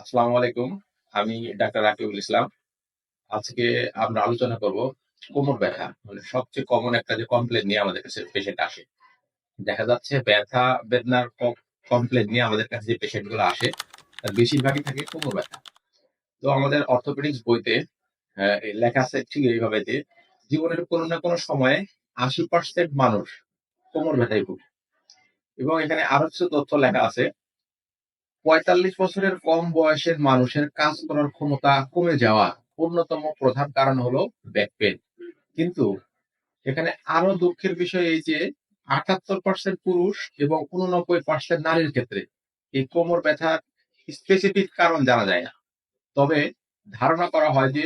আসসালামু আলাইকুম। আমি ডাক্তার রাকিবুল ইসলাম। আজকে আমরা আলোচনা করব কোমর ব্যথা মানে সবচেয়ে কমন একটা যে কমপ্লেন নিয়ে আমাদের কাছে পেশেন্ট আসে। দেখা যাচ্ছে ব্যথা, বেদনার কমপ্লেন নিয়ে আমাদের কাছে যে পেশেন্টগুলো আসে, তার বেশিরভাগই থাকে কোমর ব্যথা। তো আমাদের অর্থোপেডিক্স বইতে লেখা আছে ঠিক এইভাবে যে জীবনের কোনো না কোনো সময়ে আশি পার্সেন্ট মানুষ কোমর ব্যথায় ভুগে এবং এখানে আরও কিছু তথ্য লেখা আছে। পঁয়তাল্লিশ বছরের কম বয়সের মানুষের কাজ করার ক্ষমতা কমে যাওয়া অন্যতম প্রধান কারণ হলো ব্যাক পেন কিন্তু এখানে আরও দুঃখের বিষয় এই যে, আটাত্তর পার্সেন্ট পুরুষ এবং উননব্বই পার্সেন্ট নারীর ক্ষেত্রে এই কোমর ব্যথার স্পেসিফিক কারণ জানা যায় না। তবে ধারণা করা হয় যে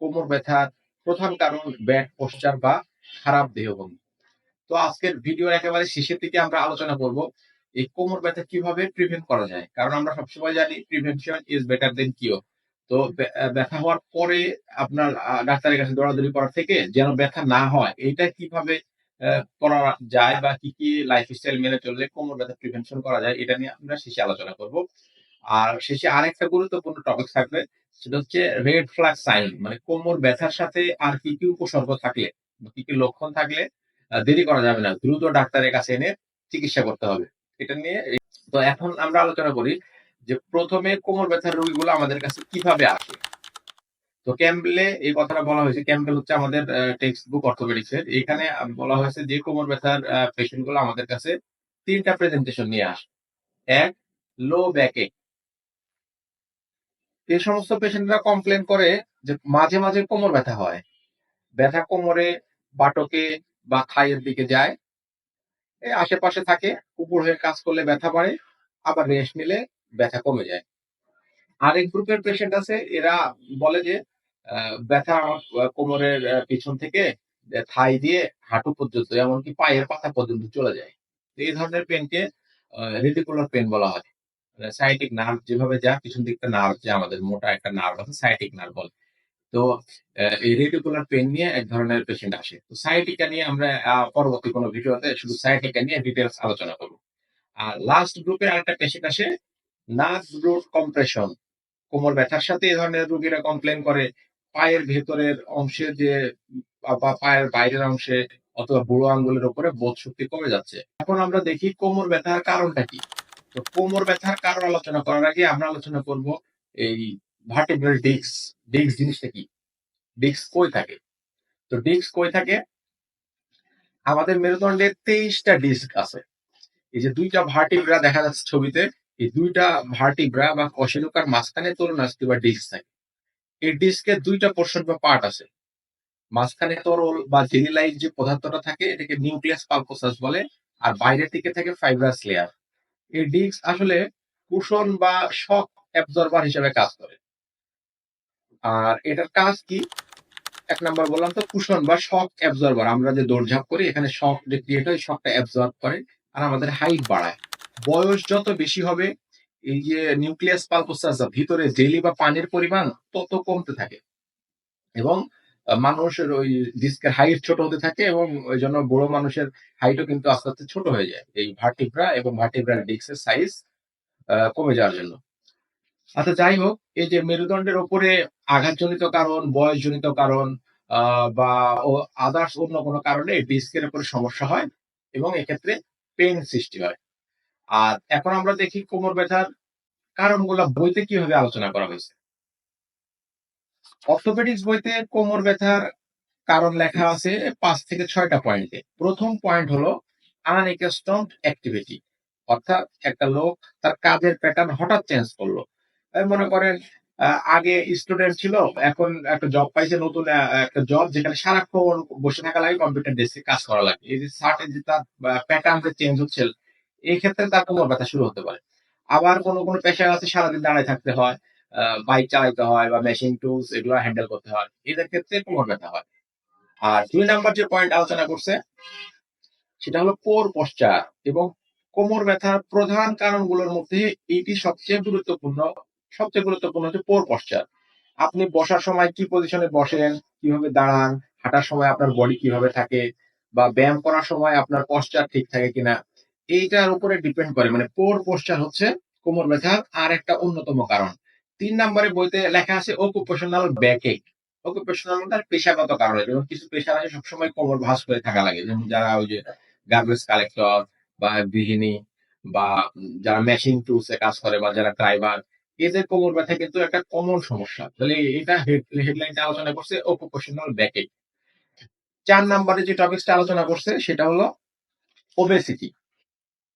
কোমর ব্যথার প্রধান কারণ ব্যাক পোস্টার বা খারাপ দেহভঙ্গি। তো আজকের ভিডিওর একেবারে শেষের দিকে আমরা আলোচনা করব। এই কোমর ব্যথা কীভাবে প্রিভেন্ট করা যায়? কারণ আমরা সবসময় জানি প্রিভেনশন ইজ বেটার দেন কিও তো ব্যথা হওয়ার পরে আপনার ডাক্তারের কাছে দৌড়াদৌড়ি করার থেকে যেন ব্যথা না হয় এটা কীভাবে করা যায় বা কি কি লাইফস্টাইল মেনে চললে কোমর ব্যথা প্রিভেনশন করা যায়, এটা নিয়ে আমরা শেষে আলোচনা করব। আর শেষে আরেকটা গুরুত্বপূর্ণ টপিক থাকবে, সেটা হচ্ছে রেড ফ্ল্যাগ সাইন মানে কোমর ব্যথার সাথে আর কি কি উপসর্গ থাকলে কি কি লক্ষণ থাকলে দেরি করা যাবে না, দ্রুত ডাক্তারের কাছে এনে চিকিৎসা করতে হবে। এটা নিয়ে তো এখন আমরা আলোচনা করি যে প্রথমে কোমর ব্যথার রোগীগুলো আমাদের কাছে কীভাবে আসে। তো ক্যাম্পেলে এই কথাটা বলা হয়েছে, ক্যাম্পেল হচ্ছে আমাদের টেক্সট বুক অর্থোপেডিক্স এর এখানে বলা হয়েছে যে কোমর ব্যথার পেশেন্টগুলো আমাদের কাছে তিনটা প্রেজেন্টেশন নিয়ে আসে। এক, লো ব্যাকে। এই সমস্ত পেশেন্টরা কমপ্লেন করে যে মাঝে মাঝে কোমর ব্যথা হয়। ব্যথা কোমরে, বাটকে বা থাইয়ের দিকে যায়। আশেপাশে থাকে উপর হয়ে কাজ করলে ব্যথা বাড়ে, আবার রেস্ট নিলে ব্যথা কমে যায়। আরেক গ্রুপের পেশেন্ট আছে, এরা বলে যে ব্যথা কোমরের পিছন থেকে থাই দিয়ে হাঁটু পর্যন্ত, এমনকি পায়ের পাতা পর্যন্ত চলে যায়। এই ধরনের পেনকে রেটিকুলার পেন বলা হয়। সাইটিক নার্ভ যেভাবে যা, পিছন দিকটা নার্ভ যে আমাদের মোটা একটা নার্ভ আছে সাইটিক নার্ভ বলে। তো এই রেটিকুলার পেন নিয়ে এক ধরনের পেশেন্ট আসে। তো সাইটিকা নিয়ে আমরা পরবর্তী কোনো ভিডিওতে শুধু সাইটিকা নিয়ে ডিটেলস আলোচনা করব। আর লাস্ট গ্রুপে আরেকটা পেশেন্ট আসে নার্ভ রুট কম্প্রেশন কোমর ব্যথার সাথে এই ধরনের রোগীরা কমপ্লেন করে, পায়ের ভেতরের অংশে যে, বা পায়ের বাইরের অংশে অথবা বুড়ো আঙ্গুলের উপরে বোধ শক্তি কমে যাচ্ছে। এখন আমরা দেখি কোমর ব্যথার কারণটা কি। তো কোমর ব্যথার কারণ আলোচনা করার আগে আমরা আলোচনা করব এই ভার্টিব্রাল ডিস্ক ডিস্ক জিনিসটা কি? ডিস্ক কই থাকে? তো ডিস্ক কই থাকে? আমাদের মেরুদণ্ডে তেইশটা ডিস্ক আছে। এই যে দুইটা ভার্টিব্রা দেখা যাচ্ছে ছবিতে, এই দুইটা ভার্টিব্রা বা কশেলুকার মাঝখানে তরুণাস্থি বা ডিস্ক থাকে। এই ডিস্কের দুইটা পোর্শন বা পার্ট আছে। মাঝখানে তরল বা জেলিলাইট যে পদার্থটা থাকে, এটাকে নিউক্লিয়াস পালকোসাস বলে, আর বাইরের দিকে থাকে ফাইব্রাস লেয়ার এই ডিস্ক আসলে কুশন বা শক অ্যাবজর্বার হিসেবে কাজ করে। আর এটার কাজ কি? এক নাম্বার বললাম তো, কুশন বা শক অ্যাবজর্বার আমরা যে দৌড়ঝাঁপ করি, এখানে শক যে ক্রিয়েট হয় শকটা অ্যাবজর্ব করে আর আমাদের হাইট বাড়ায়। বয়স যত বেশি হবে, এই যে নিউক্লিয়াস পালকোসাস ভিতরে জেলি বা পানির পরিমাণ তত কমতে থাকে। এবং মানুষের ওই ডিস্কের হাইট ছোট হতে থাকে এবং ওই জন্য বড় মানুষের হাইটও কিন্তু আস্তে আস্তে ছোট হয়ে যায়। এই ভার্টিব্রা এবং ভার্টিব্রাল ডিস্কের সাইজ কমে যাওয়ার জন্য। আচ্ছা যাই হোক এই যে মেরুদণ্ডের ওপরে আঘাতজনিত কারণ, বয়সজনিত কারণ বা আদার্স অন্য কোনো কারণে ডিস্কের উপরে সমস্যা হয় এবং এক্ষেত্রে পেন সৃষ্টি হয়। আর এখন আমরা দেখি কোমর ব্যথার কারণগুলো বইতে কীভাবে আলোচনা করা হয়েছে। অর্থোপেডিক্স বইতে কোমর ব্যথার কারণ লেখা আছে পাঁচ থেকে ছয়টা পয়েন্টে প্রথম পয়েন্ট হলো আনএকাস্টমড অ্যাক্টিভিটি অর্থাৎ একটা লোক তার কাজের প্যাটার্ন হঠাৎ চেঞ্জ করল। মনে করেন আগে স্টুডেন্ট ছিল, এখন একটা জব পাইছে, নতুন একটা জব যেখানে সারাক্ষণ বসে থাকা লাগে কম্পিউটার ডেস্কে কাজ করা লাগে। এই যে সার্টেন যে তার প্যাটার্ন যে চেঞ্জ হচ্ছে এই ক্ষেত্রে তার কোমর ব্যথা শুরু হতে পারে। আবার কোনো কোনো পেশা আছে, সারাদিন দাঁড়ায় থাকতে হয় বাইক চালাতে হয়, বা মেশিন টুলস এগুলো হ্যান্ডেল করতে হয়, এদের ক্ষেত্রে কোমর ব্যথা হয়। আর দুই নাম্বার যে পয়েন্ট আলোচনা করছে, সেটা হলো কোর পশ্চার এবং কোমর ব্যথার প্রধান কারণগুলোর মধ্যে এটি সবচেয়ে গুরুত্বপূর্ণ সবচেয়ে গুরুত্বপূর্ণ হচ্ছে পোর পশ্চার আপনি বসার সময় কি পজিশনে বসেন, কীভাবে দাঁড়ান, হাঁটার সময় আপনার বডি কীভাবে থাকে, বা ব্যায়াম করার সময় আপনার পশ্চার ঠিক থাকে কিনা, এইটার উপরে ডিপেন্ড করে। মানে পোর পশ্চার হচ্ছে কোমর ব্যথার আর একটা অন্যতম কারণ। তিন নম্বরে বইতে লেখা আছে অকুপেশনাল ব্যাকে অকুপেশনাল তার পেশাগত কারণে যেমন কিছু পেশার আছে সবসময় কোমর ভাঁজ করে থাকা লাগে। যেমন যারা ওই যে গার্বেজ কালেক্টর বা গৃহিণী বা যারা মেশিন টুলস এ কাজ করে বা যারা ড্রাইভার এদের কোমর ব্যথা কিন্তু একটা কমন সমস্যা। তাহলে এটা হেডলাইনটা আলোচনা করছে অকুপেশনাল ব্যাকে চার নম্বরে যে টপিকসটা আলোচনা করছে, সেটা হলো ওবেসিটি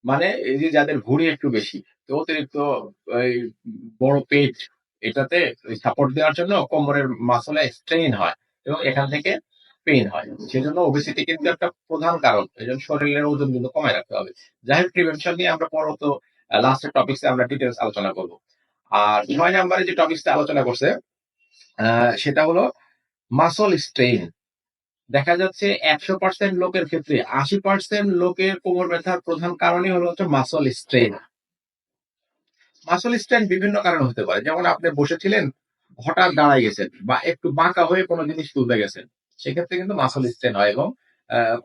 মানে এই যে যাদের ভুঁড়ি একটু বেশি, তো অতিরিক্ত, এই বড় পেট, এটাতে সাপোর্ট দেওয়ার জন্য কোমরের মাসলে স্ট্রেইন হয় এবং এখান থেকে পেইন হয়। সেজন্য ওবেসিটি কিন্তু একটা প্রধান কারণ। এই জন্য শরীরের ওজন কিন্তু কমায় রাখতে হবে। যাই হোক প্রিভেনশন নিয়ে আমরা পরবর্ত লাস্টের টপিক্সে আমরা ডিটেলস আলোচনা করব। আর ছয় নম্বরে যে টপিক্সটা আলোচনা করছে সেটা হলো মাসল স্ট্রেইন দেখা যাচ্ছে একশো পার্সেন্ট লোকের ক্ষেত্রে আশি পার্সেন্ট লোকের কোমর ব্যথার প্রধান কারণই হলো হচ্ছে মাসল স্ট্রেন মাসল স্ট্রেন বিভিন্ন কারণে হতে পারে। যেমন আপনি বসেছিলেন, হঠাৎ দাঁড়ায় গেছেন বা একটু বাঁকা হয়ে কোনো জিনিস তুলতে গেছেন, সেক্ষেত্রে কিন্তু মাসল স্ট্রেন হয় এবং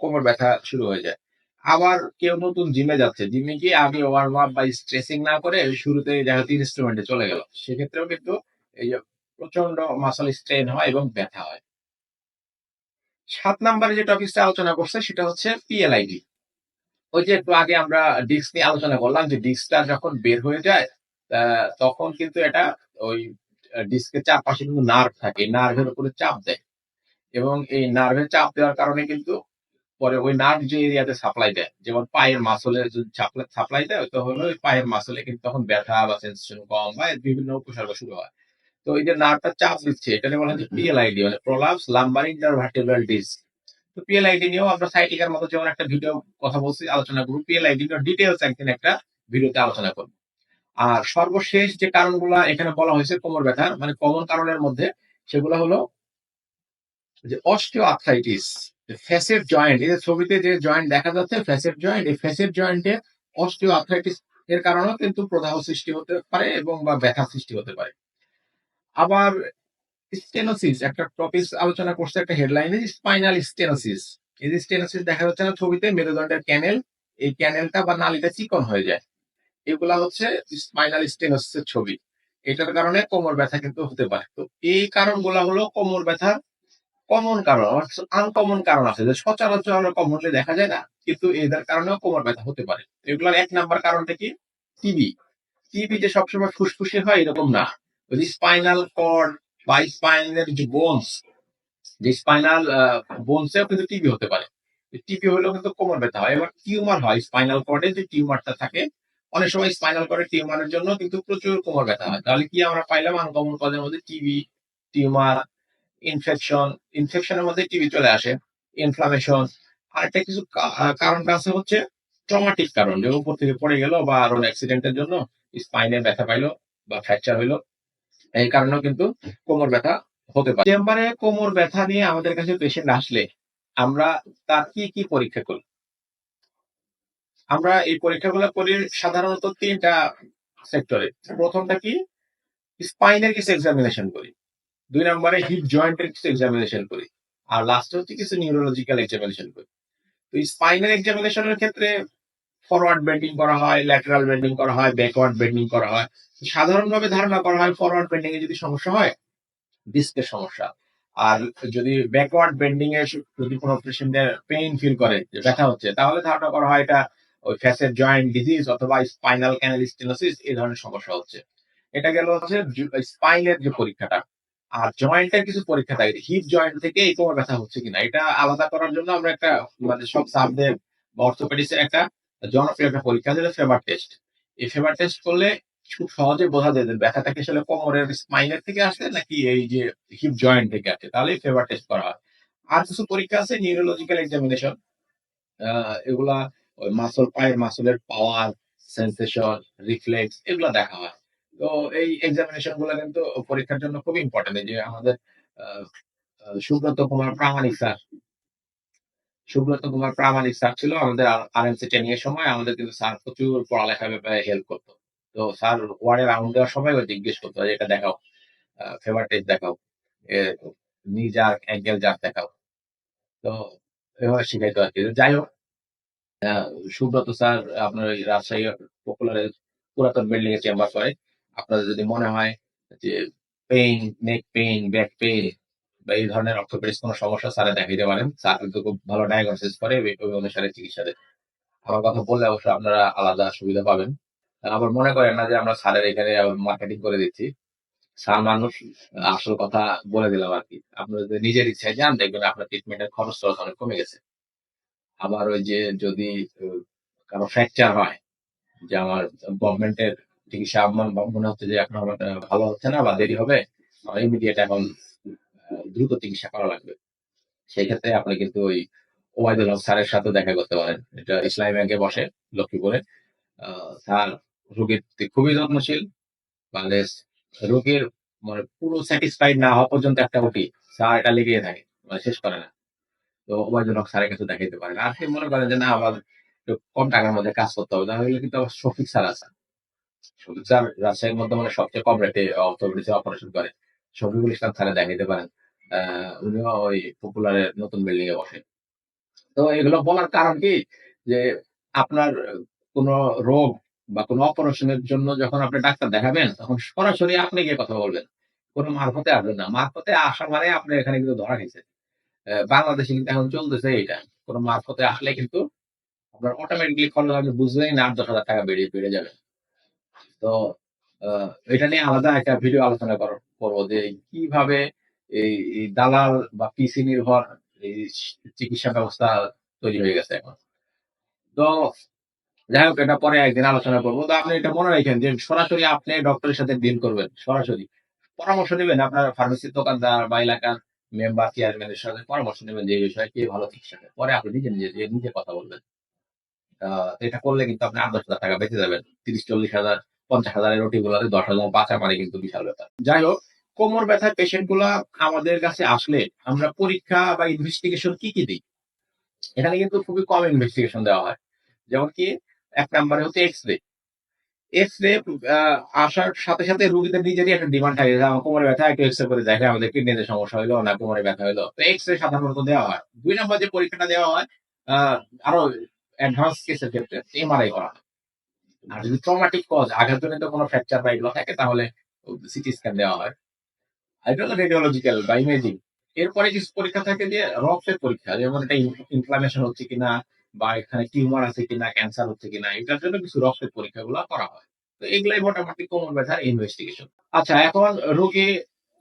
কোমর ব্যথা শুরু হয়ে যায়। আবার কেউ নতুন জিমে যাচ্ছে। জিমে গিয়ে আগে ওয়ার্ম আপ বা স্ট্রেচিং না করে শুরুতে দেখা যাচ্ছে ইনস্ট্রুমেন্টে চলে গেল সেক্ষেত্রেও কিন্তু এই যে প্রচণ্ড মাসল স্ট্রেন হয় এবং ব্যথা হয়। সাত নম্বরে যে টপিকটা আলোচনা করছে, সেটা হচ্ছে পিএলআইডি ওই যে একটু আগে আমরা ডিস্ক নিয়ে আলোচনা করলাম যে ডিস্কটা যখন বের হয়ে যায় তখন কিন্তু এটা ওই ডিস্কের চারপাশে কিন্তু নার্ভ থাকে। নার্ভের উপরে চাপ দেয়। এবং এই নার্ভের চাপ দেওয়ার কারণে কিন্তু পরে ওই নার্ভ যে এরিয়াতে সাপ্লাই দেয়, যেমন পায়ের মাসলে যদি সাপ্লাই দেয়, তো হলো ওই পায়ের মাসলে কিন্তু তখন ব্যথা বা সেন্সেশন কম বা বিভিন্ন উপসর্গ শুরু হয়। তো এই যে নার্ভটা চাপ দিচ্ছে, এটাকে বলা হচ্ছে পিএলআইডি মানে প্রলাপস লাম্বার ইন্টারভার্টেব্রাল ডিস্ক তো পিএলআইডি নিয়েও আমরা সাইটিকার মতো যেমন একটা ভিডিও কথা বলছি, আলোচনা করব। পিএলআইডি নিয়ে ডিটেলস একদিন একটা ভিডিওতে আলোচনা করব। আর সর্বশেষ যে কারণগুলো এখানে বলা হয়েছে, কোমর ব্যথার মানে কমন কারণের মধ্যে, সেগুলো হলো যে অস্টিও আর্থ্রাইটিস ফ্যাসেট জয়েন্ট, এই ছবিতে যে জয়েন্ট দেখা যাচ্ছে ফ্যাসেট জয়েন্ট, এই ফ্যাসেট জয়েন্টে অস্টিও আর্থ্রাইটিস এর কারণেও কিন্তু প্রদাহ সৃষ্টি হতে পারে এবং বা ব্যথা সৃষ্টি হতে পারে। আবার স্টেনোসিস একটা টপিক আলোচনা করছে একটা হেডলাইনে স্পাইনাল স্টেনোসিস এই যে স্টেনোসিস দেখা যাচ্ছে না ছবিতে, মেরুদণ্ডের ক্যানেল এই ক্যানেলটা বা নালীটা চিকন হয়ে যায়। এগুলা হচ্ছে স্পাইনাল স্টেনোসিসের ছবি। এটার কারণে কোমর ব্যথা কিন্তু হতে পারে। তো এই কারণগুলা হলো কোমর ব্যথার কমন কারণ, আমার কিছু আনকমন কারণ আছে, যে সচরাচর আমরা কমনলি দেখা যায় না, কিন্তু এদের কারণেও কোমর ব্যথা হতে পারে। এগুলোর এক নাম্বার কারণটা কি? টিবি টিবি যে সবসময় ফুসফুসে হয় এরকম না। ওই স্পাইনাল কর্ড বা স্পাইনের যে বোনস যে স্পাইনাল বোনসেও কিন্তু টিবি হতে পারে। টিবি হলেও কিন্তু কোমর ব্যথা হয়। এবার টিউমার হয় স্পাইনাল কর্ডে যে টিউমারটা থাকে, অনেক সময় স্পাইনাল কর্ডের টিউমারের জন্য কিন্তু প্রচুর কোমর ব্যথা হয়। তাহলে কি আমরা পাইলাম আনকমন কজের মধ্যে টিবি টিউমার ইনফেকশন ইনফেকশনের মধ্যে টিবি চলে আসে ইনফ্লামেশন আরেকটা কিছু কারণটা আছে হচ্ছে ট্রমাটিক কারণ, যে উপর থেকে পড়ে গেল বা আরও অ্যাক্সিডেন্টের জন্য স্পাইনে ব্যথা পাইলো বা ফ্র্যাকচার হইল, এই কারণেও কিন্তু কোমর ব্যথা হতে পারে। চেম্বারে কোমর ব্যথা নিয়ে আমাদের কাছে পেশেন্ট আসলে আমরা তার কি কি পরীক্ষা করি? আমরা এই পরীক্ষাগুলো করি সাধারণত তিনটা সেক্টরে প্রথমটা কি? স্পাইনের কিছু এক্সামিনেশন করি। দুই নম্বরে হিপ জয়েন্টের কিছু এক্সামিনেশন করি। আর লাস্টে হচ্ছে কিছু নিউরোলজিক্যাল এক্সামিনেশন করি। তো স্পাইনের এক্সামিনেশনের ক্ষেত্রে ফরওয়ার্ড বেন্ডিং করা হয় ল্যাটারাল বেন্ডিং করা হয় ব্যাকওয়ার্ড বেন্ডিং করা হয়। সাধারণভাবে ধারণা করা হয় ফরওয়ার্ড বেন্ডিং এ যদি সমস্যা হয় ডিস্কের সমস্যা। আর যদি ব্যাকওয়ার্ড বেন্ডিং এ যদি কোনো পেশেন্টের পেইন ফিল করে, যে ব্যথা হচ্ছে, তাহলে ধারণা করা হয় এটা ওই ফ্যাসেট জয়েন্ট ডিজিজ অথবা স্পাইনাল ক্যানাল স্টেনোসিস এই ধরনের সমস্যা হচ্ছে। এটা গেল হচ্ছে স্পাইনের যে পরীক্ষাটা। আর জয়েন্টের কিছু পরীক্ষা থাকে হিপ জয়েন্ট থেকে এই কোমর ব্যথা হচ্ছে কিনা, এটা আলাদা করার জন্য আমরা একটা মানে সব সাবদের অর্থোপেডিক্সের একটা জনপ্রিয় একটা পরীক্ষা যেটা ফেভার টেস্ট এই ফেভার টেস্ট করলে খুব সহজে বোঝা যায় যে ব্যথাটা কি আসলে কোমরের স্পাইনের থেকে আসে নাকি এই যে হিপ জয়েন্ট থেকে আসে তাহলে ফেভার টেস্ট করা হয়। আর কিছু পরীক্ষা আছে নিউরোলজিক্যাল এক্সামিনেশন এগুলা ওই মাসল পায়ের মাসলের পাওয়ার সেন্সেশন রিফ্লেক্স এগুলো দেখা হয়। তো এই এক্সামিনেশনগুলো কিন্তু পরীক্ষার জন্য খুব ইম্পর্টেন্ট যে আমাদের সুব্রত কুমার প্রামাণিক স্যার। সুব্রত কুমার প্রামাণিক স্যার ছিল আমাদের আরএমসি ট্রেনিং এর সময়। আমাদের কিন্তু স্যার প্রচুর পড়ালেখার ব্যাপারে হেল্প করতো। তো স্যার ওয়ার্ডে রাউন্ড দেওয়ার সময় ও জিজ্ঞেস করতো এটা দেখাও ফেভার টেস্ট দেখাও নি জার্ক অ্যাঙ্গেল জার্ক দেখাও। তো এভাবে শিখাইতো আর কি। যাই হোক সুব্রত স্যার আপনার ওই রাজশাহী পপুলার পুরাতন বিল্ডিং এ চেম্বার করে আপনাদের যদি মনে হয় যে pain, neck pain, back pain বা এই ধরনের অর্থোপেডিক্স কোনো সমস্যা স্যারে দেখাইতে পারেন। স্যার কিন্তু খুব ভালো ডায়াগনোসিস করে ওই অনুসারে চিকিৎসা দেয়। আমার কথা বললে অবশ্যই আপনারা আলাদা সুবিধা পাবেন। আবার মনে করেন না যে আমরা স্যারের এখানে মার্কেটিং করে দিচ্ছি। স্যার মানুষ আসল কথা বলে দিলাম আর কি আপনারা যদি নিজের ইচ্ছায় যান দেখবেন আপনার ট্রিটমেন্টের খরচ টরচ অনেক কমে গেছে। আবার ওই যে যদি কারও ফ্র্যাকচার হয় যে আমার গভর্নমেন্টের চিকিৎসা আমার মনে হচ্ছে যে এখন আমার ভালো হচ্ছে না বা দেরি হবে। ইমিডিয়েট এখন দ্রুত চিকিৎসা করা লাগবে। সেক্ষেত্রে আপনি কিন্তু ওই ওবায়দুল হক স্যারের সাথেও দেখা করতে পারেন। এটা ইসলামী ব্যাংকে বসে লক্ষ্মীপুরে। স্যার রোগীর খুবই যত্নশীল। মানে রোগীর মানে পুরো স্যাটিসফাইড না হওয়া পর্যন্ত একটা ওটি স্যার এটা লেগে থাকে। মানে শেষ করে না। তো ওবায়দুল হক স্যারের কাছে দেখাইতে পারেন। আর যদি মনে করেন যে না, আমার কম টাকার মধ্যে কাজ করতে হবে, তাহলে কিন্তু আবার শফিক স্যার আছে। স্যার রাজশাহীর মধ্যে মানে সবচেয়ে কম রেটে অর্থোপেডিক্স অপারেশন করে। শফিকুল ইসলাম স্যারে দেখাইতে পারেন। উনিও ওই পপুলারের নতুন বিল্ডিং এ বসে। তো এগুলো বলার কারণ কি? যে আপনার কোন রোগ বা কোন অপারেশনের জন্য যখন আপনি ডাক্তার দেখাবেন তখন সরাসরি আপনি গিয়ে কথা বলবেন। কোন মারফতে আসবেন না। মারফতে আসা মানে আপনি এখানে কিন্তু ধরা খাইছেন। অ্যা বাংলাদেশে কিন্তু এখন চলতেছে এইটা। কোন মারফতে আসলে কিন্তু আপনার অটোমেটিক্যালি খরচ আপনি বুঝবেনই না ৳৮,০০০ বেড়ে বেড়ে যাবে। তো এটা নিয়ে আলাদা একটা ভিডিও আলোচনা কর করব যে কীভাবে এই দালাল বা পিসি নির্ভর এই চিকিৎসা ব্যবস্থা তৈরি হয়ে গেছে এখন। তো যাই হোক এটা পরে একদিন আলোচনা করব তো আপনি এটা মনে রাখেন যে সরাসরি আপনি ডক্টরের সাথে ডিল করবেন। সরাসরি। পরামর্শ নেবেন আপনার ফার্মেসির দোকানদার বা এলাকার মেম্বার চেয়ারম্যানের সাথে পরামর্শ নেবেন যে এই বিষয়ে কে ভালো চিকিৎসা। পরে আপনি নিজে, নিজে নিজে কথা বলবেন। এটা করলে কিন্তু আপনি ৳৮,০০০ বেঁচে যাবেন। ৩০-৪০,০০০ ৫০,০০০ এর ওটি গুলাতে ১০,০০০ বাঁচা মানে কিন্তু বিশাল ব্যাপার। যাই হোক কোমর ব্যথার পেশেন্টগুলা আমাদের কাছে আসলে আমরা পরীক্ষা বা ইনভেস্টিগেশন কি, কি দিই এখানে কিন্তু খুবই কম ইনভেস্টিগেশন দেওয়া হয়। যেমন কি এক নাম্বারে হচ্ছে এক্স-রে। এক্স-রে আ আসার সাথে, সাথে রোগীদের নিজেরই একটা ডিমান্ড থাকে যে আমার কোমরে ব্যথা একটু এক্স-রে করে দেখে আমাদের কিডনিতে সমস্যা হইল না কোমরে ব্যথা হইল। তো এক্স-রে সাধারণত দেওয়া হয়। দুই নাম্বার যে পরীক্ষাটা দেওয়া হয় আরও অ্যাডভান্স কেসের ক্ষেত্রে এমআরআই করা। আর যদি ট্রমাটিক কজ আঘাতজনিত কোন ফ্র্যাকচার বা এগুলো থাকে তাহলে সিটি স্ক্যান দেওয়া হয়। আর রেডিওলজিক্যাল বা ইমেজিং। এরপরে কিছু পরীক্ষা থাকে যে রক্তের পরীক্ষা। যেমন এটা ইনফ্লামেশন হচ্ছে কিনা বা এখানে টিউমার আছে কিনা, ক্যান্সার হচ্ছে কিনা এটার জন্য কিছু রক্তের পরীক্ষাগুলো করা হয়। তো এগুলাই মোটামুটি কোমর ব্যথার ইনভেস্টিগেশন। আচ্ছা এখন রোগী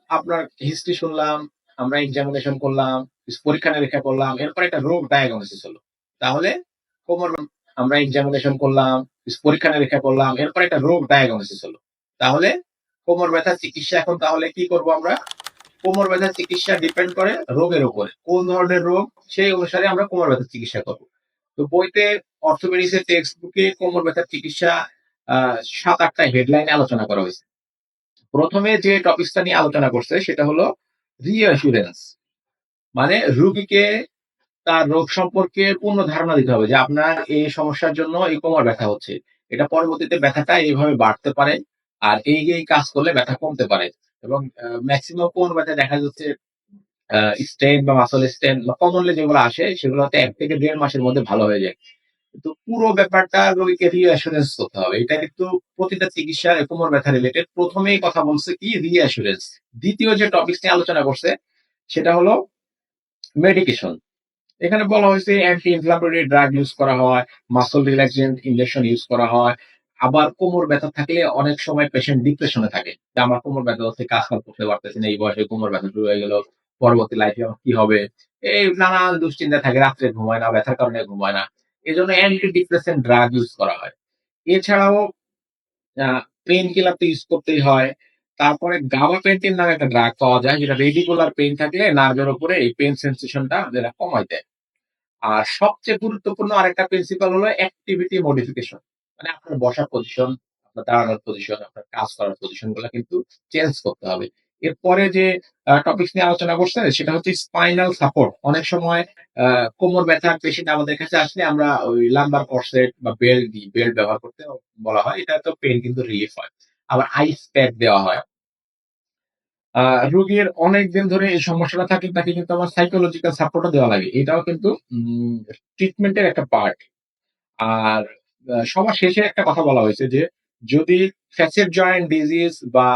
আপনার হিস্ট্রি শুনলাম, আমরা এক্সামিনেশন করলাম, পরীক্ষা-নিরীক্ষা করলাম। এরপর একটা রোগ ডায়াগনোসিস হলো। তাহলে কোমর আমরা এক্সামিনেশন করলাম, পরীক্ষা-নিরীক্ষা করলাম। এরপর একটা রোগ ডায়াগনোসিস হলো। তাহলে কোমর ব্যথার চিকিৎসা এখন তাহলে কি করব আমরা? কোমর ব্যথার চিকিৎসা ডিপেন্ড করে রোগের উপরে। কোন ধরনের রোগ সেই অনুসারে আমরা কোমর ব্যথার চিকিৎসা করব। তো বইতে অর্থোপেডিক্স এর টেক্সট বুকে কোমর ব্যথার চিকিৎসা আ ৭-৮ টা হেডলাইনে আলোচনা করা হয়েছে প্রথমে যে টপিকসটা নিয়ে আলোচনা করছে সেটা হলো রিঅ্যাসুরেন্স। মানে রোগীকে তার রোগ সম্পর্কে পূর্ণ ধারণা দিতে হবে যে আপনার এই সমস্যার জন্য এই কোমর ব্যথা হচ্ছে। এটা পরবর্তীতে ব্যথাটা এইভাবে বাড়তে পারে। আর এই, এই কাজ করলে ব্যথা কমতে পারে। এবং আ মেক্সিমাম কোমর ব্যথা দেখা যাচ্ছে আ স্টেন বা মাসল স্টেন বা কমনলি যেগুলো আসে সেগুলো সেগুলোতে এক থেকে দেড় মাসের মধ্যে ভালো হয়ে যায়। কিন্তু পুরো ব্যাপারটা রোগীকে রিঅ্যাসুরেন্স করতে হবে। এটা কিন্তু প্রতিটা চিকিৎসা কোমর ব্যথা রিলেটেড প্রথমেই কথা বলছে কি রিঅ্যাসুরেন্স। দ্বিতীয় যে টপিকস নিয়ে আলোচনা করছে সেটা হলো মেডিকেশন। এখানে বলা হয়েছে অ্যান্টি ইনফ্লামেটরি ড্রাগ ইউজ করা হয়, মাসল রিল্যাক্সেন্ট ইনজেকশন ইউজ করা হয়। আবার কোমর ব্যথা থাকলে অনেক সময় পেশেন্ট ডিপ্রেশন থাকে। যে আমার কোমর ব্যথা হচ্ছে, কাজ-কাম করতে পারতেছি না। এই বয়সে কোমর ব্যথা শুরু হয়ে গেল। পরবর্তী লাইফে কি হবে? এই নানান দুশ্চিন্তা থাকে। রাত্রে ঘুমায় না, ব্যথার কারণে ঘুমায় না। এই জন্য অ্যান্টি ডিপ্রেসেন্ট ড্রাগ ইউজ করা হয়। এছাড়াও আ পেইন কিলার তো ইউজ করতেই হয়। তারপরে গাবাপেন্টিন নামে একটা ড্রাগ পাওয়া যায় যেটা রেডিকুলার পেইন থাকলে নার্ভের উপরে এই পেইন সেনসেশনটা যেটা কমায় দেয়। আর সবচেয়ে গুরুত্বপূর্ণ আরেকটা প্রিন্সিপাল হলো অ্যাক্টিভিটি মডিফিকেশন। মানে আপনার বসার পজিশন, আপনার দাঁড়ানোর পজিশন, আপনার কাজ করার পজিশনগুলা কিন্তু চেঞ্জ করতে হবে। এরপরে যে আ টপিকস নিয়ে আলোচনা করছেন সেটা হচ্ছে স্পাইনাল সাপোর্ট। অনেক সময় কোমর ব্যথার পেশেন্ট আমাদের কাছে আসলে আমরা ওই লাম্বার কর্সেট বা বেল্ট দিই। বেল্ট ব্যবহার করতে বলা হয়। এটা তো পেইন কিন্তু রিলিফ হয়। আবার আইস প্যাক দেওয়া হয়। রোগীর অনেকদিন ধরে এই সমস্যাটা থাকে, তাকে কিন্তু আমার সাইকোলজিক্যাল সাপোর্ট ও দেওয়া লাগে। এটাও কিন্তু, উম ট্রিটমেন্ট এর একটা পার্ট। আর সবার শেষে একটা কথা বলা হয়েছে যে, যদি ফ্যাসিয়েট জয়েন্ট ডিজিজ বা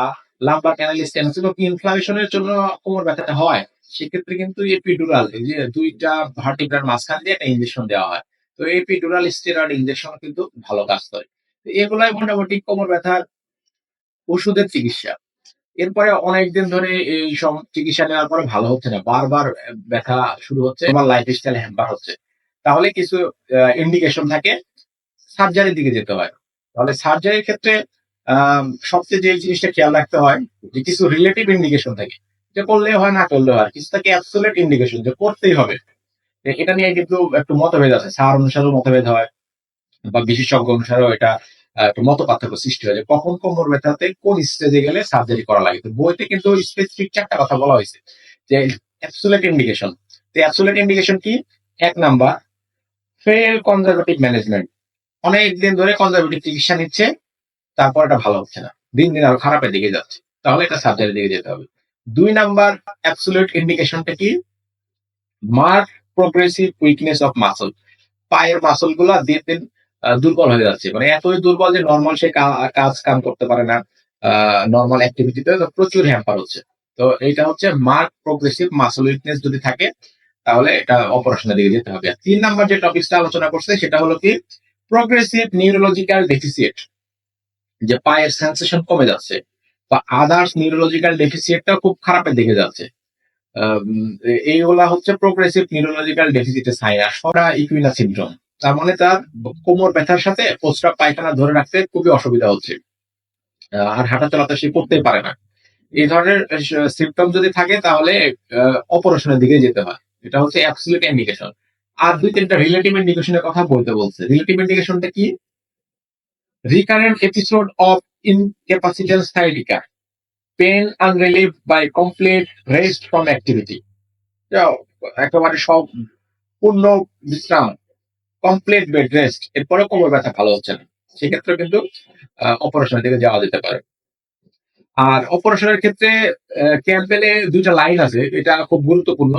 লাম্বার ক্যানালিস টেন্স এবং ইনফ্লামেশনের জন্য কোমর ব্যথাটা হয়, সেক্ষেত্রে কিন্তু এপিডুরাল এই যে দুইটা ভার্টিব্রার মাঝখান দিয়ে একটা ইনজেকশন দেওয়া হয় তো এপিডুরাল স্টেরয়েড ইনজেকশন কিন্তু ভালো কাজ করে এগুলাই মোটামুটি কোমর ব্যথার ওষুধের চিকিৎসা এরপরে অনেকদিন ধরে এই সব চিকিৎসা নেওয়ার পরে ভালো হচ্ছে না। বারবার ব্যথা শুরু হচ্ছে আমার লাইফ স্টাইল হ্যাম্পার হচ্ছে। তাহলে কিছু ইন্ডিকেশন থাকে সার্জারির দিকে যেতে হয়। তাহলে সার্জারির ক্ষেত্রে সবচেয়ে যে জিনিসটা খেয়াল রাখতে হয় যে কিছু রিলেটিভ ইন্ডিকেশন থাকে। যে করলে হয়, না করলে হয়। কিছু থাকে অ্যাবসোলেট ইন্ডিকেশন যে করতেই হবে। এটা নিয়ে কিন্তু একটু মতভেদ আছে। সার অনুসারেও মতভেদ হয় বা বিশেষজ্ঞ অনুসারেও এটা মত পার্থক্য সৃষ্টি হয় যে কখন কোমর ব্যথাতে কোন স্টেজে গেলে সার্জারি করা লাগে। বইতে কিন্তু স্পেসিফিক চারটা কথা বলা হয়েছে, যে অ্যাবসোলেট ইন্ডিকেশন তো অ্যাবসোলেট ইন্ডিকেশন কি? এক নাম্বার ফেল কনজারভেটিভ ম্যানেজমেন্ট অনেক দিন ধরে কনজারভেটিভ চিকিৎসা নিচ্ছে, তারপর এটা ভালো হচ্ছে না। দিন দিন আরও খারাপের দিকে যাচ্ছে। তাহলে এটা সার্জারির দিকে যেতে হবে। দুই নাম্বার অ্যাবসোলিউট ইন্ডিকেশনটা কি? Marked progressive weakness of muscle পায়ের মাসলগুলা দিন দিন দুর্বল হয়ে যাচ্ছে। মানে এতই দুর্বল যে নর্মাল সে কাজ কাম করতে পারে না নর্মাল অ্যাক্টিভিটিতে প্রচুর হ্যাম্পার হচ্ছে। তো এটা হচ্ছে মার্ক প্রোগ্রেসিভ মাসল উইকনেস যদি থাকে, তাহলে এটা অপারেশনের দিকে যেতে হবে। তিন নাম্বার যে টপিকটা আলোচনা করছে, সেটা হলো কি? প্রোগ্রেসিভ নিউরোলজিক্যাল ডেফিসিয়েট যে পায়ের সেন্সেশন কমে যাচ্ছে, বা আদার্স নিউরোলজিক্যাল ডেফিসিয়েটটা খুব খারাপের দিকে যাচ্ছে। এইগুলা হচ্ছে প্রোগ্রেসিভ নিউরোলজিক্যাল ডেফিসিটের সাইন আর সরা ইকুইনা সিনড্রোম তার মানে তার কোমর ব্যথার সাথে প্রস্রাব পায়খানা ধরে রাখতে খুবই অসুবিধা হচ্ছে। আর হাঁটা চলাতে সে করতে পারে না। এই ধরনের সিমটম যদি থাকে তাহলে অপারেশনের দিকে যেতে হয়। এটা হচ্ছে অ্যাবসলিউট ইন্ডিকেশন আর দুই তিনটা রিলেটিভ ইন্ডিকেশনের কথা বলতে বলছে। রিলেটিভ ইন্ডিকেশনটা কি? Recurrent episode of incapacitating থাইরিকা pain unrelieved by complete rest from activity একেবারে সব পূর্ণ বিশ্রাম। কমপ্লিট বেড রেস্ট এরপরে কোমর ব্যথা ভালো হচ্ছে না। সেক্ষেত্রে কিন্তু অপারেশনের দিকে যাওয়া যেতে পারে। আর অপারেশনের ক্ষেত্রে ক্যাম্পেলে দুইটা লাইন আছে, এটা খুব গুরুত্বপূর্ণ।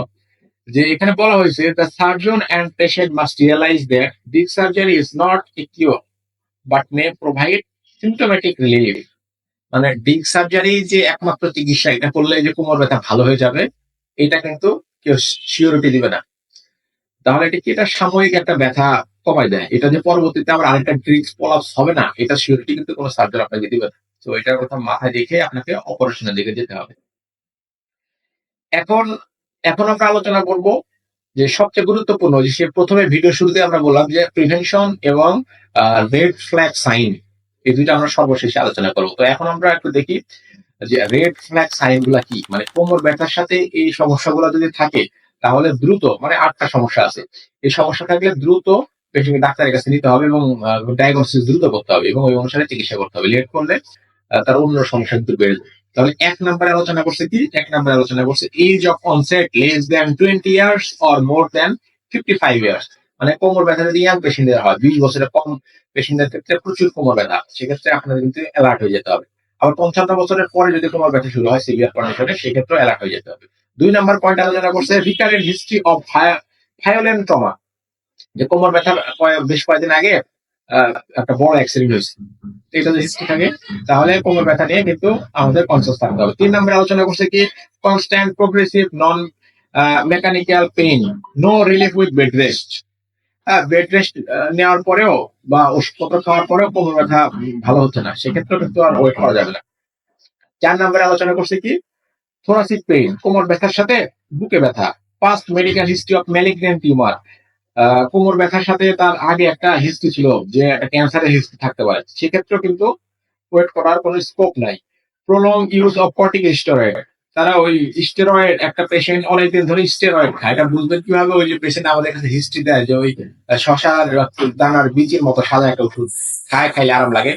যে এখানে বলা হয়েছে the surgeon and patient must realise that this surgery is not a cure but may provide symptomatic relief মানে ডিগ সার্জারি যে একমাত্র চিকিৎসা, এটা করলে যে কোমর ব্যথা ভালো হয়ে যাবে, এটা কিন্তু কেউ সিওরিটি দিবে না। তাহলে এটা কি? এটা সাময়িক একটা ব্যথা কমাই দেয়। এটা যে পরবর্তীতে আবার আরেকটা ড্রিক্স পলাপস হবে না, এটা সিওরিটি কিন্তু কোনো সার্জন আপনাকে দিবে না। তো এটার কথা মাথায় রেখে আপনাকে অপারেশনের দিকে যেতে হবে। এখন এখন আমরা আলোচনা করব যে সবচেয়ে গুরুত্বপূর্ণ যে সে প্রথমে ভিডিও শুরুতে আমরা বললাম যে প্রিভেনশন এবং রেড ফ্ল্যাগ সাইন এই দুইটা আমরা সর্বশেষে আলোচনা করব। তো এখন আমরা একটু দেখি যে রেড ফ্ল্যাগ সাইনগুলা কি? মানে কোমর ব্যথার সাথে এই সমস্যাগুলো যদি থাকে তাহলে দ্রুত মানে আটটা সমস্যা আছে। এই সমস্যা থাকলে দ্রুত পেশেন্ট ডাক্তারের কাছে নিতে হবে এবং ডায়াগনোসিস দ্রুত করতে হবে এবং ওই অনুসারে চিকিৎসা করতে হবে। লেট করলে তার অন্য সমস্যা কিন্তু বেড়ে যাবে তাহলে এক নম্বরে আলোচনা করছে কি? এক নম্বরে আলোচনা করছে age of onset less than twenty years or more than fifty five years মানে কোমর ব্যথা যদি ইয়াং পেশেন্টদের হয়, বিশ বছরের কম পেশেন্টদের ক্ষেত্রে প্রচুর কোমর ব্যথা, সেক্ষেত্রে আপনাদের কিন্তু অ্যালার্ট হয়ে যেতে হবে। আবার পঞ্চান্ন বছরের পরে যদি কোমর ব্যথা শুরু হয় সিভিয়ার কন্ডিশনে সেক্ষেত্রে অ্যালার্ট হয়ে যেতে হবে। দুই নম্বর পয়েন্ট আলোচনা করছে recurrent history of violent trauma যে কোমর ব্যথা বেশ কয়েকদিন আগে একটা বড় অ্যাক্সিডেন্ট হয়েছে। এটা যদি হিস্ট্রি থাকে, তাহলে কোমর ব্যথা নিয়ে কিন্তু আমাদের কনসিয়াস থাকতে হবে। তিন নম্বরে আলোচনা করছে কি constant progressive non mechanical pain no relief with bed rest bed rest নেওয়ার পরেও বা ওষুধপত্র খাওয়ার পরেও কোমর ব্যথা ভালো হচ্ছে না। সেক্ষেত্রে কিন্তু আর ওয়েট করা যাবে না। চার নম্বরে আলোচনা করছে কি থোরাসিক পেইন কোমর ব্যথার সাথে বুকে ব্যথা past medical history of malignant tumour কোমর ব্যথার সাথে তার আগে একটা হিস্ট্রি ছিল যে একটা ক্যান্সারের হিস্ট্রি থাকতে পারে। সেক্ষেত্রেও কিন্তু ওয়েট করার কোনো স্কোপ নাই। Prolong use of corticosteroid তারা ওই স্টেরয়েড একটা পেশেন্ট অনেকদিন ধরে স্টেরয়েড খায়। এটা বুঝবেন কীভাবে? ওই যে পেশেন্ট আমাদের কাছে হিস্ট্রি দেয় যে ওই শশার দানার বীজের মতো সাদা একটা ওষুধ খায়, খাইলে আরাম লাগে।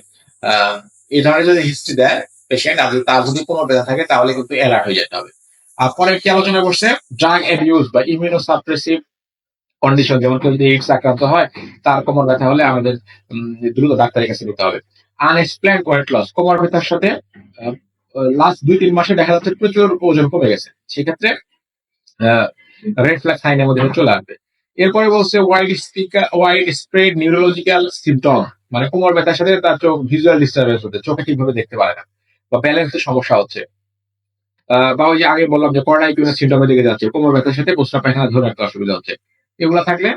এই ধরনের যদি হিস্ট্রি দেয় পেশেন্ট আর তার যদি কোনো ব্যথা থাকে, তাহলে কিন্তু অ্যালার্ট হয়ে যেতে হবে। আর পরে কি আলোচনা করছে? ড্রাগ অ্যাবিউজ বা ইমিউনোসাপ্রেসিভ কন্ডিশন যেমন কেউ যদি এইডস আক্রান্ত হয়, তার কোমর ব্যথা হলে আমাদের দ্রুত ডাক্তারের কাছে নিতে হবে। আনএক্সপ্লেন ওয়েট লস কোমর ব্যথার সাথে লাস্ট দুই তিন মাসে দেখা যাচ্ছে প্রচুর ওজন কমে গেছে। সেক্ষেত্রে রেড ফ্ল্যাগ সাইনের মধ্যে চলে আসবে। এরপরে বলছে wide speaker widespread neurological symptom মানে কোমর ব্যথার সাথে তার চোখ ভিজুয়াল ডিস্টারবেন্স হতে, চোখে ঠিকভাবে দেখতে পারে না। বা ব্যালেন্সের সমস্যা হচ্ছে। বা ওই যে আগে বললাম যে করোনা করোনাইকুনের সিমটমের দিকে যাচ্ছে, কোমর ব্যথার সাথে প্রস্রাব পায়খানা ধরে রাখতে অসুবিধা হচ্ছে। এগুলো থাকলে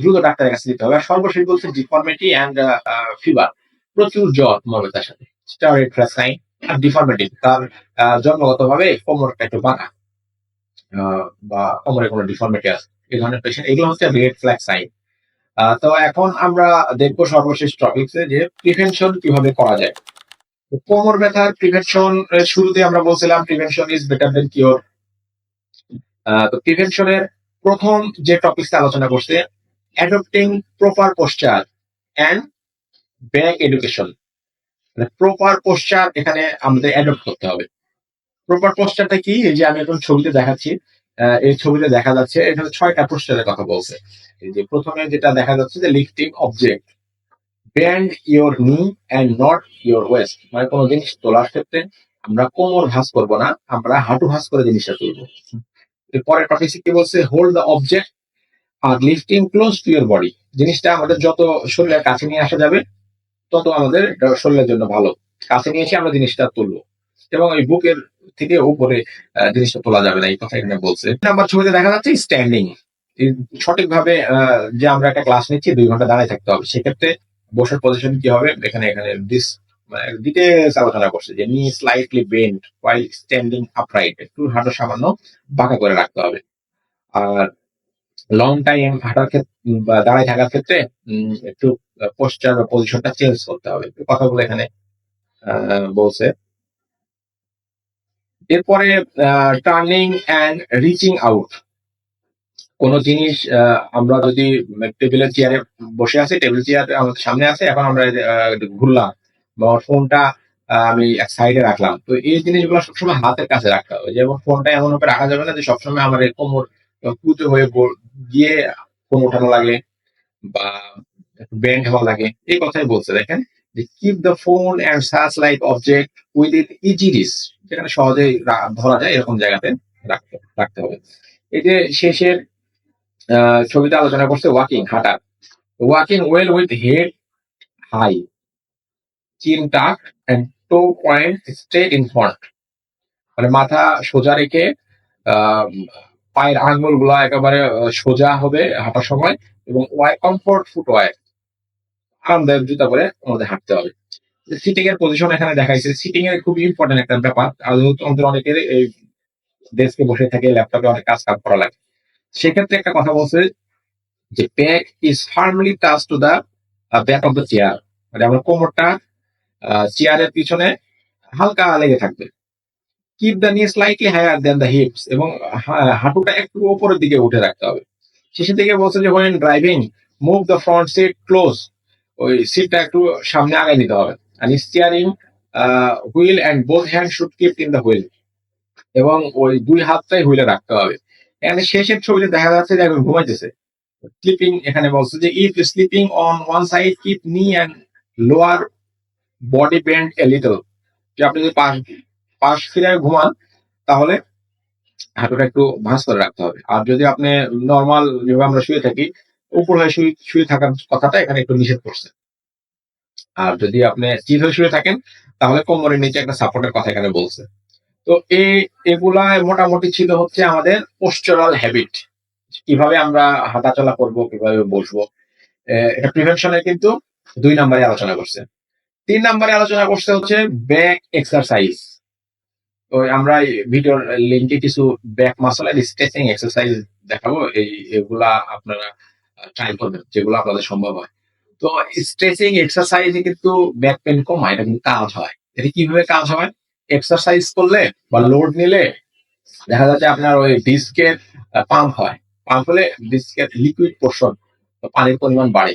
দ্রুত ডাক্তারের কাছে যেতে হবে। আর সর্বশেষ বলছে ডিফর্মিটি অ্যান্ড ফিভার প্রচুর জ্বর কোমর ব্যথার সাথে। স্টারেড ফ্ল্যাসাইন আর ডিফর্মিটি তার জন্মগতভাবে কোমরটা একটু বাঁকা। বা কোমরে কোনো ডিফর্মিটি আছে। এই ধরনের পেশেন্ট এগুলো হচ্ছে রেড ফ্ল্যাগ সাইন তো এখন আমরা দেখব সর্বশেষ টপিকসে যে প্রিভেনশন কীভাবে করা যায়। কোমর ব্যথার প্রিভেনশন শুরুতে আমরা বলছিলাম prevention is better than cure তো প্রিভেনশনের প্রথম যে টপিকস আলোচনা করছে adopting proper posture and back education মানে প্রপার পোস্টার এখানে আমাদের অ্যাডপ্ট করতে হবে। প্রপার পোস্টারটা কি? এই যে আমি এখন ছবিতে দেখাচ্ছি এই ছবিতে দেখা যাচ্ছে, এখানে ছয়টা পোস্টারের কথা বলছে। এই যে প্রথমে যেটা দেখা যাচ্ছে যে lifting object bend your knee and not your waist মানে কোনো জিনিস তোলার ক্ষেত্রে আমরা কোমর ভাঁজ করব না, আমরা হাঁটু ভাঁজ করে জিনিসটা তুলবো। পরের টপিক কি বলছে? Hold the object R lifting close to your body জিনিসটা আমাদের যত শরীরের কাছে নিয়ে আসা যাবে, তত আমাদের শরীরের জন্য ভালো। কাছে নিয়ে এসে আমরা জিনিসটা তুলবো। এবং এই বুকের থেকে উপরে জিনিসটা তোলা যাবে না, এই কথা এখানে বলছে। নাম্বার ছবিতে দেখা যাচ্ছে স্ট্যান্ডিং সঠিকভাবে যে আমরা একটা ক্লাস নিচ্ছি, দুই ঘণ্টা দাঁড়িয়ে থাকতে হবে। সেক্ষেত্রে বসার পজিশন কি হবে? এখানে এখানে দিস ডিটেলস আলোচনা করছে যে knee slightly bend while standing upright একটু হাঁটু সামান্য বাঁকা করে রাখতে হবে। আর লং টাইম হাঁটার ক্ষেত্রে দাঁড়ায় থাকার ক্ষেত্রে একটু পোস্টার পজিশনটা চেঞ্জ করতে হবে। এই কথাগুলো এখানে বলছে। এরপরে টার্নিং অ্যান্ড রিচিং আউট কোন জিনিস আমরা যদি টেবিলের চেয়ারে বসে আছি টেবিল চেয়ার আমাদের সামনে আছে, এখন আমরা ঘুরলাম। বা ফোনটা আমি এক সাইডে রাখলাম। তো এই জিনিসগুলো সবসময় হাতের কাছে রাখতে হবে। যেমন ফোনটা এমন ভাবে রাখা যাবে না যে সবসময় আমার কোমর কুচো হয়ে গিয়ে ফোন ওঠানো লাগে বা ব্যান্ড হওয়া লাগে। এই কথাই বলছে, দেখেন? যে keep the phone and search like object with it easy reach যেখানে সহজেই ধরা যায়, এরকম জায়গাতে রাখতে রাখতে হবে। এই যে শেষের ছবিতে আলোচনা করছে ওয়াকিং হাঁটা walking well with head high, chin tuck and toe point straight in front মানে মাথা সোজা রেখে পায়ের আঙ্গুলগুলা একেবারে সোজা হবে হাঁটার সময়, এবং ওয়াই কমফোর্ট ফুট ওয়াই, আরামদায়ক জুতা পরে আমাদের হাঁটতে হবে। সিটিং এর পজিশন এখানে দেখাইছে। সিটিং এর খুব ইম্পর্টেন্ট একটা ব্যাপার। আর আমাদের অনেকের এই ডেস্কে বসে থাকে ল্যাপটপে অনেক কাজ কাজ করা লাগে। সেক্ষেত্রে একটা কথা বলছে যে back is firmly touch to the back of the chair মানে আমার কোমরটা চেয়ারের পিছনে হালকা লেগে থাকবে। Keep the knee slightly higher than the hips এবং হা- হাঁটুটা একটু ওপরের দিকে উঠে রাখতে হবে। শেষের দিকে বলছে যে when driving move the front seat close ওই সিটটা একটু সামনে আগায় নিতে হবে। আর steering wheel and both hand should keep in the wheel এবং ওই দুই হাতটাই হুইলে রাখতে হবে। এখানে শেষের ছবিতে দেখা যাচ্ছে যে একজন ঘুমাইতেছে। স্লিপিং এখানে বলছে যে if sleeping on one side keep knee and lower body bend a little যে আপনি যদি পাশ পাশ ফিরে ঘুমান, তাহলে হাঁটুটা একটু ভাঁজ করে রাখতে হবে। আর যদি আপনি নর্মাল যেভাবে আমরা শুয়ে থাকি, উপর হয়ে শুয়ে শুয়ে থাকার কথাটা এখানে একটু নিষেধ করছে। আর যদি আপনি চিত হয়ে শুয়ে থাকেন, তাহলে কোমরের নিচে একটা সাপোর্টের কথা এখানে বলছে। তো এই এগুলা মোটামুটি ছিল হচ্ছে আমাদের পোস্টারাল হ্যাবিট কীভাবে আমরা হাঁটাচলা করব, কীভাবে বসবো এটা প্রিভেনশনের কিন্তু দুই নম্বরে আলোচনা করছে। তিন নম্বরে আলোচনা করছে হচ্ছে ব্যাক এক্সারসাইজ তো আমরা ভিডিওর লিঙ্কে কিছু ব্যাক মাসল এর স্ট্রেচিং এক্সারসাইজ দেখাবো, এই এগুলা আপনারা ট্রাই করবেন, যেগুলো আপনাদের সম্ভব হয়। তো স্ট্রেচিং এক্সারসাইজে কিন্তু ব্যাক পেন কমায়, এটা কিন্তু কাজ হয়। এটা কীভাবে কাজ হয়? এক্সারসাইজ করলে বা লোড নিলে দেখা যাচ্ছে আপনার ওই ডিস্কের পাম্প হয়। পাম্প হলে ডিস্কের লিকুইড পোর্শন পানির পরিমাণ বাড়ে।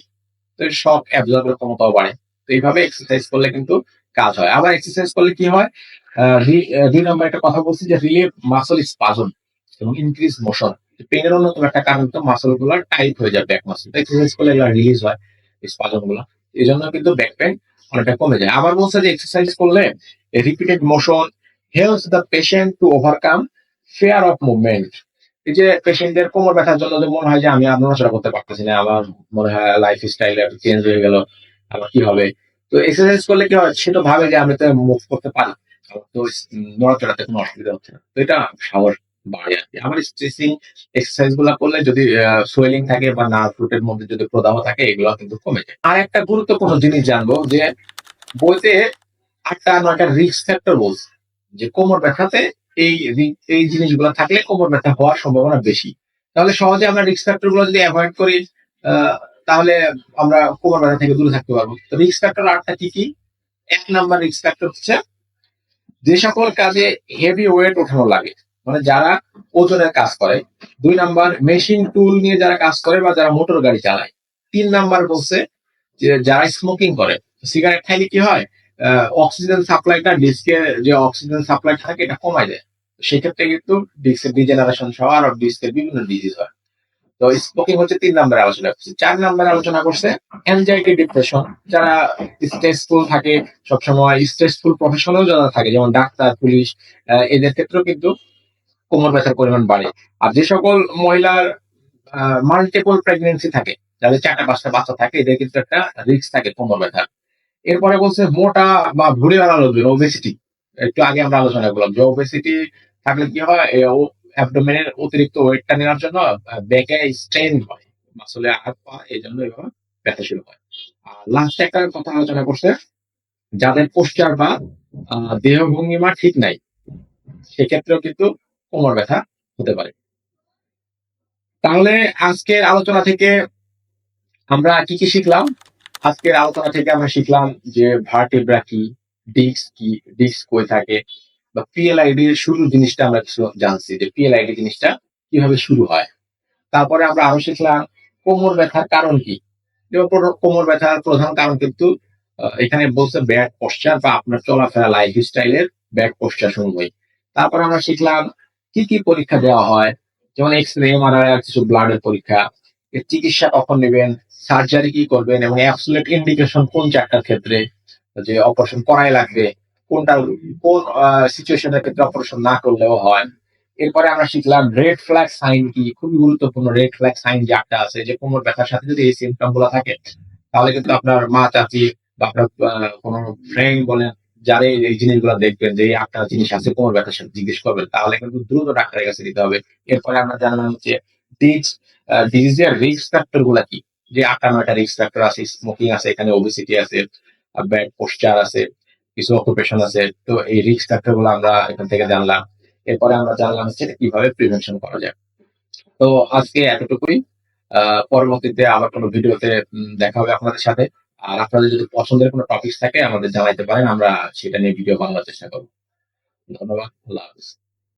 তো শক অ্যাবজর্বের ক্ষমতাও বাড়ে। তো এইভাবে এক্সারসাইজ করলে কিন্তু কাজ হয়। আবার এক্সারসাইজ করলে কি হয়? দুই নম্বর একটা কথা বলছি যে রিলিভ মাসল স্পাজন এবং ইনক্রিজ মোশন পেনের অন্যতম একটা কারণ তো মাসলগুলো টাইট হয়ে যায় ব্যাক মাসল এক্সারসাইজ করলে রিলিজ হয় স্পাজনগুলো। এই জন্য কিন্তু ব্যাক পেন অনেকটা কমে যায়। আবার বলছে যে এক্সারসাইজ করলে repeated motion helps the patient to overcome fear of movement এই যে পেশেন্টদের কোমর ব্যথার জন্য যে মনে হয় যে আমি আর নড়াচড়া করতে পারতেছি না, আমার মনে হয় লাইফ স্টাইল চেঞ্জ হয়ে গেল আমার কি হবে? তো এক্সারসাইজ করলে কি হয়? সে তো ভাবে যে আমি তো মুভ করতে পারি তো নড়াচড়াতে কোনো অসুবিধা হচ্ছে না। তো এটা সাহস বাড়ে আর কি স্ট্রেচিং এক্সারসাইজগুলা করলে যদি সোয়েলিং থাকে বা নার্ভ রুটের মধ্যে যদি প্রদাহ থাকে এগুলো কিন্তু কমে যায়। আর একটা গুরুত্বপূর্ণ জিনিস জানব যে বইতে আটটা নয়টা রিস্ক ফ্যাক্টর বলছে যে কোমর ব্যথাতে এই এই জিনিসগুলো থাকলে কোমর ব্যথা হওয়ার সম্ভাবনা বেশি। তাহলে সহজে আমরা রিস্ক ফ্যাক্টরগুলো যদি অ্যাভয়েড করি আহ, তাহলে আমরা কোমর ব্যথা থেকে দূরে থাকতে পারব। তো রিস্ক ফ্যাক্টর আটটা কি কি? এক নাম্বার রিস্ক ফ্যাক্টর হচ্ছে যে সকল কাজে হেভি ওয়েট ওঠানো লাগে। মানে যারা ওজনের কাজ করে। দুই নাম্বার মেশিন টুল নিয়ে যারা কাজ করে বা যারা মোটর গাড়ি চালায়। তিন নাম্বার বলছে যে যারা স্মোকিং করে সিগারেট খাইলে কি হয়? অক্সিজেন সাপ্লাইটা ডিস্কে যে অক্সিজেন সাপ্লাই থাকে, এটা কমায় দেয়। সেক্ষেত্রে কিন্তু ডিস্কের ডিজেনারেশন সহ আর ডিস্কের বিভিন্ন ডিজিজ হয়। তো স্মোকিং হচ্ছে তিন নম্বরে আলোচনা করছে। চার নম্বরে আলোচনা করছে অ্যাংজাইটি ডিপ্রেশন যারা স্ট্রেসফুল থাকে, সবসময় স্ট্রেসফুল প্রফেশনাল যারা থাকে, যেমন ডাক্তার, পুলিশ এদের ক্ষেত্রেও কিন্তু কোমর ব্যথার পরিমাণ বাড়ে। আর যে সকল মহিলার মাল্টিপল প্রেগনেন্সি থাকে যাদের চারটা পাঁচটা বাচ্চা থাকে এদের কিন্তু একটা রিস্ক থাকে কোমর ব্যথার। এরপরে বলছে মোটা বা ভুড়ি বাড়া লোকজন ওবেসিটি একটু আগে আমরা আলোচনা করলাম যে ওবেসিটি থাকলে কি হয় অ্যাবডোমেনের অতিরিক্ত ওয়েটটা নেওয়ার জন্য ব্যাকে স্ট্রেন হয় আসলে হাত পা এই জন্য এভাবে ব্যথা শুরু হয়। আর লাস্ট একটা কথা আলোচনা করছে যাদের পোস্টার বা আহ, দেহভঙ্গিমা ঠিক নাই সেক্ষেত্রেও কিন্তু কোমর ব্যথা হতে পারে। তাহলে আজকের আলোচনা থেকে আমরা কি কি শিখলাম? আজকের আলোচনা থেকে আমরা শিখলাম যে ভার্টিব্রা কি ডিস্ক কি ডিস্ক কই থাকে বা পিএলআইডি এর শুরু জিনিসটা আমরা কিছু জানছি যে পিএলআইডি জিনিসটা কীভাবে শুরু হয়। তারপরে আমরা আরও শিখলাম কোমর ব্যথার কারণ কি। কোমর ব্যথার প্রধান কারণ কিন্তু এখানে বলছে ব্যাড পশ্চার বা আপনার চলাফেরা লাইফ স্টাইলের ব্যাড পশ্চার সমূহই তারপরে আমরা শিখলাম কি কি পরীক্ষা দেওয়া হয়? যেমন এক্স রে এমআরআই আর কিছু ব্লাডের পরীক্ষা। এর চিকিৎসা কখন নেবেন? সার্জারি কি করবেন? এবং অ্যাবসুলেট ইন্ডিকেশন কোন চারটার ক্ষেত্রে? যে অপারেশন করাই লাগবে। কোনটা কোন সিচুয়েশনের ক্ষেত্রে অপারেশন না করলেও হয়। এরপরে আমরা শিখলাম রেড ফ্ল্যাগ সাইন কি? খুবই গুরুত্বপূর্ণ রেড ফ্ল্যাগ সাইন যে একটা আছে, যে কোমর ব্যথার সাথে যদি এই সিমটমগুলো থাকে, তাহলে কিন্তু আপনার মা চাচি বা আপনার কোনো ফ্রেন্ড বলেন যারা এই- জিনিসগুলো দেখবেন যে একটা জিনিস আছে, কোমর ব্যথার সাথে জিজ্ঞেস করবেন, তাহলে কিন্তু দ্রুত ডাক্তারের কাছে দিতে হবে। এরপরে আমরা জানলাম হচ্ছে ডিজ ডিজিজের রিস্ক ফ্যাক্টরগুলা কি? যে আটটা, নয়টা রিস্ক ফ্যাক্টর আছে স্মোকিং আছে, এখানে ওবেসিটি আছে ব্যাড পোস্টার আছে, কিছু অকুপেশন আছে। তো এই রিস্ক ফ্যাক্টরগুলো আমরা এখান থেকে জানলাম। এরপরে আমরা জানলাম হচ্ছে কীভাবে প্রিভেনশন করা যায়। তো আজকে এতটুকুই। পরবর্তীতে আবার কোনো ভিডিওতে দেখা হবে আপনাদের সাথে। আর আপনাদের যদি পছন্দের কোনো টপিক থাকে আমাদের জানাইতে পারেন, আমরা সেটা নিয়ে ভিডিও বানানোর চেষ্টা করব। ধন্যবাদ, আল্লাহ হাফিজ।